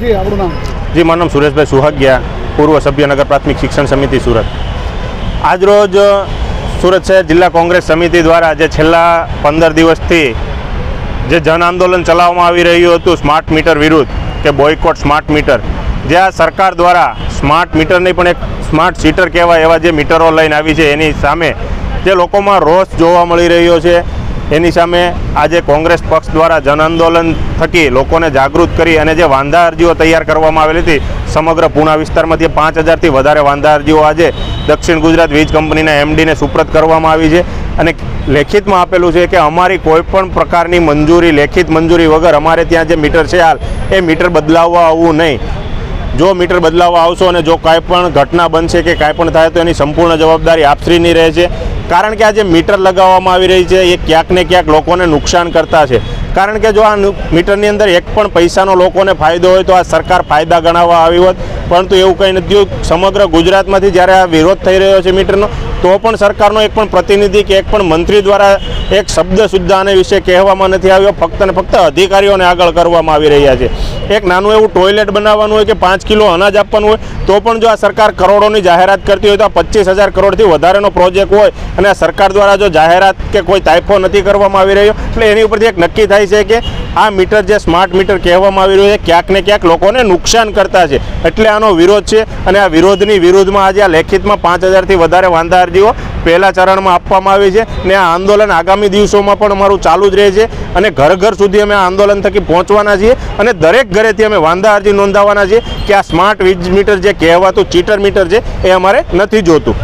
જી, આપણું નામ. જી, મારું નામ સુરેશભાઈ સુહાગિયા, પૂર્વ સભ્યનગર પ્રાથમિક શિક્ષણ સમિતિ સુરત. આજરોજ સુરત શહેર જિલ્લા કોંગ્રેસ સમિતિ દ્વારા જે છેલ્લા પંદર દિવસથી જે જન આંદોલન ચલાવવામાં આવી રહ્યું હતું સ્માર્ટ મીટર વિરુદ્ધ, કે બોયકોટ સ્માર્ટ મીટર, જે આ સરકાર દ્વારા સ્માર્ટ મીટર પણ એક સ્માર્ટ સીટર કહેવાય એવા જે મીટરો લઈને આવી છે, એની સામે જે લોકોમાં રોષ જોવા મળી રહ્યો છે એની સામે આજે કોંગ્રેસ પક્ષ દ્વારા જન આંદોલન થકી લોકોને જાગૃત કરી અને જે વાંધા અરજીઓ તૈયાર કરવામાં આવેલી હતી, સમગ્ર પૂના વિસ્તારમાંથી પાંચ હજારથી વધારે વાંધા અરજીઓ આજે દક્ષિણ ગુજરાત વીજ કંપનીના એમડીને સુપ્રત કરવામાં આવી છે. અને લેખિતમાં આપેલું છે કે અમારી કોઈપણ પ્રકારની મંજૂરી, લેખિત મંજૂરી વગર અમારે ત્યાં જે મીટર છે, હાલ એ મીટર બદલાવવા આવવું નહીં. જો મીટર બદલાવવા આવશો અને જો કાંઈ પણ ઘટના બનશે કે કાંઈ પણ થાય તો એની સંપૂર્ણ જવાબદારી આપશ્રીની રહે છે કારણ કે આ જે મીટર લગાવવામાં આવી રહી છે, એ ક્યાંક ને ક્યાંક લોકોને નુકસાન કરતા છે. કારણ કે જો આ મીટરની અંદર એક પણ પૈસાનો લોકોને ફાયદો હોય તો આ સરકાર ફાયદા ગણાવવા આવી હોત. પરંતુ એવું કંઈ નથી સમગ્ર ગુજરાતમાંથી જ્યારે આ વિરોધ થઈ રહ્યો છે મીટરનો, તો પણ સરકારનો એક પણ પ્રતિનિધિ કે એક પણ મંત્રી દ્વારા એક શબ્દ સુદ્ધા આને વિશે કહેવામાં નથી આવ્યો. ફક્ત ને ફક્ત અધિકારીઓને આગળ કરવામાં આવી રહ્યા છે. એક નાનું એવું ટોયલેટ બનાવવાનું હોય કે પાંચ કિલો અનાજ આપવાનું હોય, તો પણ જો આ સરકાર કરોડોની જાહેરાત કરતી હોય તો આ પચીસ હજાર કરોડથી વધારેનો પ્રોજેક્ટ હોય અને આ સરકાર દ્વારા જો જાહેરાત કે કોઈ તાઇફો નથી કરવામાં આવી રહ્યો, એટલે એની ઉપરથી એક નક્કી થાય છે કે આ મીટર જે સ્માર્ટ મીટર કહેવામાં આવી રહ્યું છે, ક્યાંક ને ક્યાંક લોકોને નુકસાન કરતા છે. એટલે આનો વિરોધ છે અને આ વિરોધની વિરુદ્ધમાં આજે આ લેખિતમાં પાંચ હજારથી વધારે વાંધા અરજીઓ પહેલા ચરણમાં આપવામાં આવી છે ને આ આંદોલન આગામી દિવસોમાં પણ અમારું ચાલુ જ રહે છે અને ઘર ઘર સુધી અમે આ આંદોલન થકી પહોંચવાના છીએ અને દરેક ઘરેથી અમે વાંધા અરજી નોંધાવવાના છીએ કે આ સ્માર્ટ વીજ મીટર જે કહેવાતું ચીટર મીટર છે એ અમારે નથી જોતું.